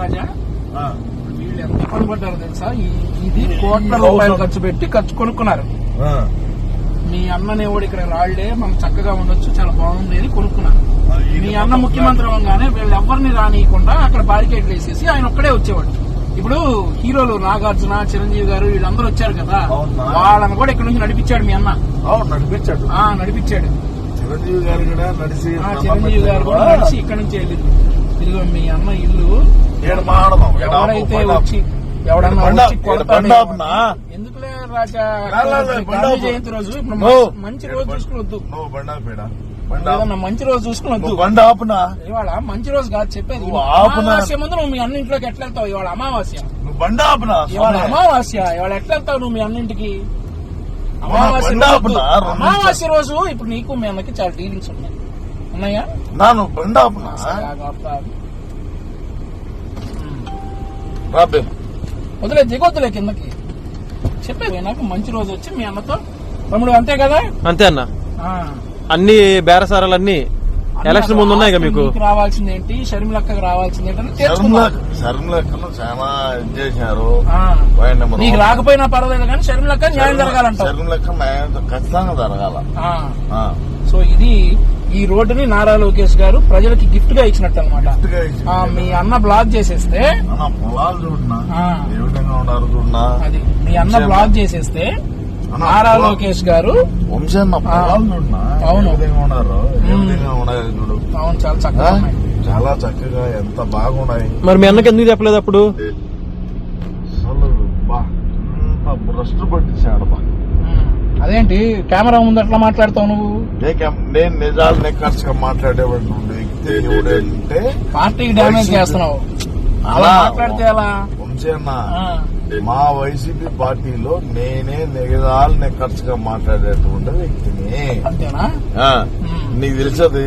రాజా? వీళ్ళు ఎంత తెలుసా? ఇది కోట్ల రూపాయలు ఖర్చు పెట్టి ఖర్చు కొనుక్కున్నారు. మీ అన్ననేవాడు ఇక్కడ రాళ్ళే మనం చక్కగా ఉండొచ్చు చాలా బాగుంది అని కొనుక్కున్నారు. మీ అన్న ముఖ్యమంత్రి అవగానే వీళ్ళు ఎవరిని రానియకుండా అక్కడ బారికేడ్లు వేసేసి ఆయన ఒక్కడే వచ్చేవాడు. ఇప్పుడు హీరోలు నాగార్జున చిరంజీవి గారు వీళ్ళందరూ వచ్చారు కదా? వాళ్ళని కూడా ఇక్కడ నుంచి నడిపించాడు మీ అన్న. నడిపించాడు. ఆ నడిపించాడు. చిరంజీవి గారు కూడా నడిచి చిరంజీవి గారు కూడా నడిచి ఇక్కడ నుంచి వెళ్ళింది. ఇదిగో మీ అన్న ఇల్లు ఎవరైతే. వచ్చి ఎవడన్నా? ఎందుకులే రాజా? గాంధీ. జయంతి రోజు. మంచి- రోజు చూసుకుని వద్దు నువ్వు బండి ఆపేడా బండి ఆపు. ఏదన్నా మంచి రోజు చూసుకుని వద్దు నువ్వు బండి ఆపునా ఇవాళ మంచి రోజు కాదు చెప్పేది? అమావాస్య ముందు నువ్వు మీ అన్న ఇంట్లోకి ఎట్లా వెళ్తావు ఇవాళ అమావాస్య. నువ్వు బండి ఆపునా ఇవాళ. అమావాస్య. ఇవాళ ఎట్లా వెళ్తావు నువ్వు మీ అన్నింటికి అమావాస్య అమావాస్య రోజు ఇప్పుడు నీకు మీ అన్నకి చాలా డీలింగ్స్ ఉన్నాయి. ఉన్నాయా. ఉమ్. రాబే. వదిలే దిగొద్దులే కిందకి. చెప్పేది నాకు మంచి రోజు వచ్చి మీ అన్నతో. తమ్ముడు అంతే కదా? అంతే అన్న. ఆ. అన్ని బేరసారాలన్నీ ఎలక్షన్ ముందు ఉన్నాయి కదా మీకు. నీకు రావాల్సింది ఏంటి? షర్మిలక్కకి రావాల్సింది శర్మల శర్మలెక్కను చాలా ఇది చేశారు ఆ. పాయింట్ నెంబర్ నీకు రాకపోయినా పర్వాలేదు కానీ షర్మిలక్క న్యాయం జరగాలంటావు. శర్మలెక్క ఖచ్చితంగా జరగాల. ఆ. ఆ. సో ఇది ఈ రోడ్డుని నారా లోకేష్ గారు ప్రజలకి గిఫ్ట్గా ఇచ్చినట్టు అనమాట మీ అన్న బ్లాక్ చేసేస్తే అన్న పొలాలు చూడనా? ఆ. ఏ విధంగా ఉన్నారు చూడనా? అది మీ అన్న బ్లాక్ చేసేస్తే నారా లోకేష్ గారు అవును. అవును చాలా? చక్కగా ఉన్నాయి. చాలా చక్కగా ఎంత బాగున్నాయి. మరి మీ అన్నకి ఎందుకు చెప్పలేదు అప్పుడు? అసలు బా భ్రష్టు పట్టించాడు బా. ఉమ్. అదేంటి? కెమెరా ముందు అట్లా మాట్లాడతావు నువ్వు? నేను నిజాలు నెక్కర్స్గా మాట్లాడేవాడు వ్యక్తి ఎవడంటే పార్టీకి డ్యామేజ్ చేస్తున్నావు. అలా అలా మాట్లాడితే వంశన్న ఆ. మా వైసీపీ పార్టీలో నేనే నిజాలు నెక్కర్స్గా మాట్లాడేటువంటి వ్యక్తిని. అంతేనా. నీకు తెలిసది?